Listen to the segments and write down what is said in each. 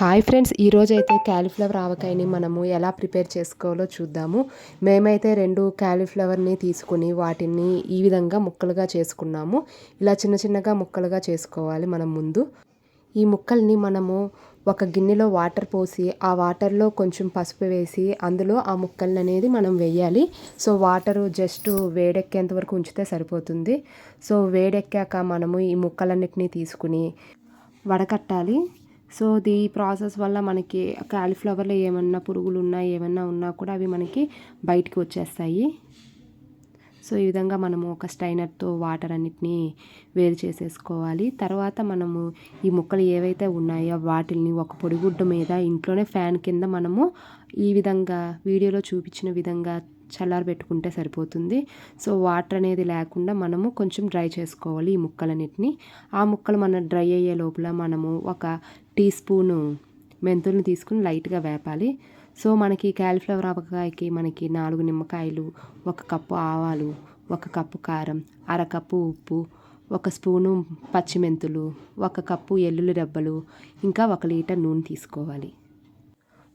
Hi friends ఈరోజు అయితే cauliflower ఆవకాయని మనము ఎలా ప్రిపేర్ చేసుకోవాలో చూద్దాము. మేమైతే రెండు క్యాలీఫ్లవర్ని తీసుకుని వాటిని ఈ విధంగా ముక్కలుగా చేసుకున్నాము. ఇలా చిన్న చిన్నగా ముక్కలుగా చేసుకోవాలి మనం ముందు. ఈ ముక్కల్ని మనము ఒక గిన్నెలో వాటర్ పోసి ఆ వాటర్లో కొంచెం పసుపు వేసి అందులో ఆ ముక్కల్ని అనేది మనం వేయాలి. సో వాటరు జస్ట్ వేడెక్కేంత వరకు ఉంచితే సరిపోతుంది. సో వేడెక్కాక మనము ఈ ముక్కలన్నిటినీ తీసుకుని వడకట్టాలి. సో ఈ ప్రాసెస్ వల్ల మనకి కాలీఫ్లవర్లో ఏమన్నా పురుగులు ఉన్నా ఏమన్నా ఉన్నా కూడా అవి మనకి బయటికి వచ్చేస్తాయి. సో ఈ విధంగా మనము ఒక స్టైనర్తో వాటర్ అన్నిటినీ వేరు చేసేసుకోవాలి. తర్వాత మనము ఈ ముక్కలు ఏవైతే ఉన్నాయో వాటిని ఒక పొడిగుడ్డ మీద ఇంట్లోనే ఫ్యాన్ కింద మనము ఈ విధంగా వీడియోలో చూపించిన విధంగా చల్లారి పెట్టుకుంటే సరిపోతుంది. సో వాటర్ అనేది లేకుండా మనము కొంచెం డ్రై చేసుకోవాలి ఈ ముక్కలన్నిటిని. ఆ ముక్కలు మన డ్రై అయ్యే లోపల మనము ఒక టీ స్పూను మెంతుల్ని తీసుకుని లైట్గా వేపాలి. సో మనకి క్యాలీఫ్లవర్ ఆవకాయకి మనకి నాలుగు నిమ్మకాయలు ఒక కప్పు ఆవాలు ఒక కప్పు కారం అరకప్పు ఉప్పు ఒక స్పూను పచ్చిమెంతులు ఒక కప్పు ఎల్లుల్లి రెబ్బలు ఇంకా ఒక లీటర్ నూనె తీసుకోవాలి.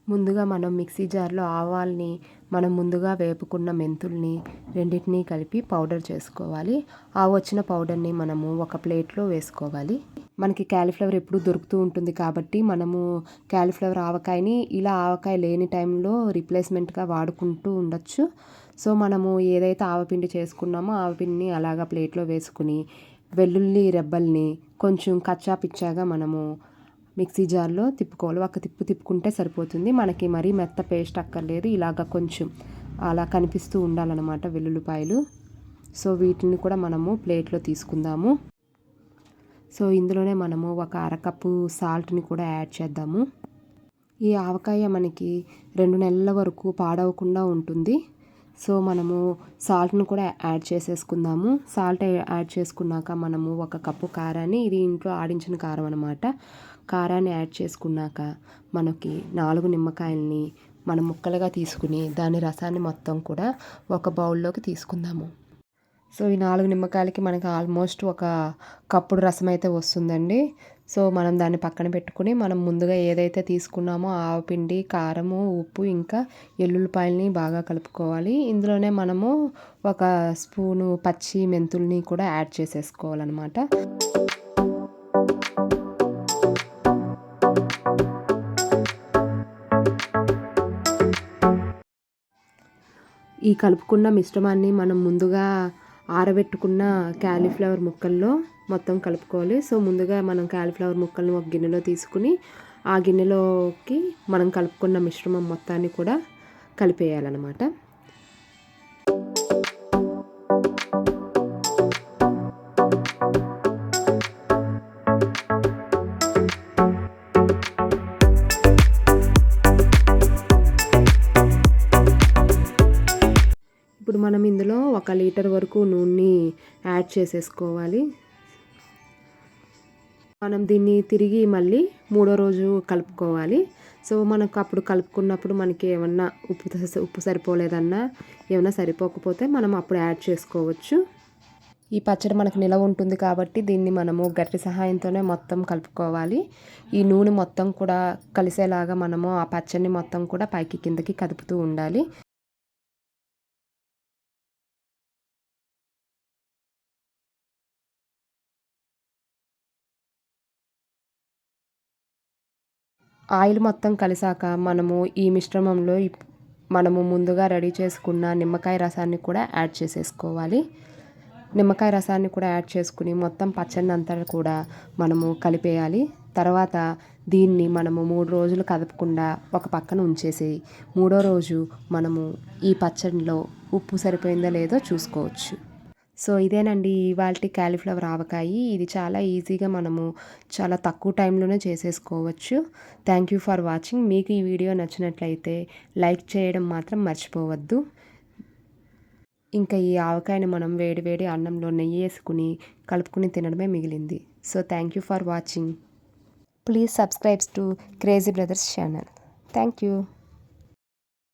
ముందుగా మనం మిక్సీ జార్లో ఆవాల్ని మనం ముందుగా వేపుకున్న మెంతుల్ని రెండింటినీ కలిపి పౌడర్ చేసుకోవాలి. ఆ వచ్చిన పౌడర్ని మనము ఒక ప్లేట్లో వేసుకోవాలి. మనకి క్యాలీఫ్లవర్ ఎప్పుడు దొరుకుతూ ఉంటుంది కాబట్టి మనము క్యాలీఫ్లవర్ ఆవకాయని ఇలా ఆవకాయ లేని టైంలో రిప్లేస్మెంట్గా వాడుకుంటూ ఉండొచ్చు. సో మనము ఏదైతే ఆవపిండి చేసుకున్నామో ఆవపిండిని అలాగా ప్లేట్లో వేసుకుని వెల్లుల్లి రెబ్బల్ని కొంచెం కచ్చా పిచ్చాగా మనము మిక్సీ జార్లో తిప్పుకోవాలి. ఒక తిప్పు తిప్పుకుంటే సరిపోతుంది. మనకి మరీ మెత్త పేస్ట్ అక్కర్లేదు. ఇలాగ కొంచెం అలా కనిపిస్తూ ఉండాలన్నమాట వెల్లుల్లిపాయలు. సో వీటిని కూడా మనము ప్లేట్లో తీసుకుందాము. సో ఇందులోనే మనము ఒక అరకప్పు సాల్ట్ని కూడా యాడ్ చేద్దాము. ఈ ఆవకాయ మనకి రెండు నెలల వరకు పాడవకుండా ఉంటుంది. సో మనము సాల్ట్ను కూడా యాడ్ చేసేసుకుందాము. సాల్ట్ యాడ్ చేసుకున్నాక మనము ఒక కప్పు కారాన్ని ఇది ఇంట్లో ఆడించిన కారం అనమాట కారాన్ని యాడ్ చేసుకున్నాక మనకి నాలుగు నిమ్మకాయల్ని మనం ముక్కలుగా తీసుకుని దాని రసాన్ని మొత్తం కూడా ఒక బౌల్లోకి తీసుకుందాము. సో ఈ నాలుగు నిమ్మకాయలకి మనకి ఆల్మోస్ట్ ఒక కప్పుడు రసం అయితే వస్తుందండి. సో మనం దాన్ని పక్కన పెట్టుకుని మనం ముందుగా ఏదైతే తీసుకున్నామో ఆవపిండి కారము ఉప్పు ఇంకా ఎల్లుల్లిపాయలని బాగా కలుపుకోవాలి. ఇందులోనే మనము ఒక స్పూను పచ్చి మెంతుల్ని కూడా యాడ్ చేసేసుకోవాలన్నమాట. ఈ కలుపుకున్న మిశ్రమాన్ని మనం ముందుగా ఆరబెట్టుకున్న క్యాలీఫ్లవర్ ముక్కల్లో మొత్తం కలుపుకోవాలి. సో ముందుగా మనం క్యాలిఫ్లవర్ ముక్కల్ని ఒక గిన్నెలో తీసుకుని ఆ గిన్నెలోకి మనం కలుపుకున్న మిశ్రమం మొత్తాన్ని కూడా కలిపేయాలన్నమాట. ఇప్పుడు మనం ఇందులో ఒక లీటర్ వరకు నూనె యాడ్ చేసేసుకోవాలి. మనం దీన్ని తిరిగి మళ్ళీ మూడో రోజు కలుపుకోవాలి. సో మనకు అప్పుడు కలుపుకున్నప్పుడు మనకి ఏమన్నా ఉప్పు ఉప్పు సరిపోలేదన్నా ఏమన్నా సరిపోకపోతే మనం అప్పుడు యాడ్ చేసుకోవచ్చు. ఈ పచ్చడి మనకు నిలవ ఉంటుంది కాబట్టి దీన్ని మనము గట్టి సహాయంతోనే మొత్తం కలుపుకోవాలి. ఈ నూనె మొత్తం కూడా కలిసేలాగా మనము ఆ పచ్చడిని మొత్తం కూడా పైకి కిందకి కదుపుతూ ఉండాలి. ఆయిల్ మొత్తం కలిసాక మనము ఈ మిశ్రమంలో మనము ముందుగా రెడీ చేసుకున్న నిమ్మకాయ రసాన్ని కూడా యాడ్ చేసేసుకోవాలి. నిమ్మకాయ రసాన్ని కూడా యాడ్ చేసుకుని మొత్తం పచ్చడిని అంతా కూడా మనము కలిపేయాలి. తర్వాత దీన్ని మనము మూడు రోజులు కదపకుండా ఒక పక్కన ఉంచేసి మూడో రోజు మనము ఈ పచ్చడిలో ఉప్పు సరిపోయిందో లేదో చూసుకోవచ్చు. సో ఇదేనండి ఇవాళ క్యాలీఫ్లవర్ ఆవకాయ. ఇది చాలా ఈజీగా మనము చాలా తక్కువ టైంలోనే చేసేసుకోవచ్చు. Thank you for watching. మీకు ఈ వీడియో నచ్చినట్లయితే లైక్ చేయడం మాత్రం మర్చిపోవద్దు. ఇంకా ఈ ఆవకాయని మనం వేడి వేడి అన్నంలో నెయ్యి వేసుకుని కలుపుకుని తినడమే మిగిలింది. So thank you for watching. Please subscribes to Crazy Brothers channel. Thank you.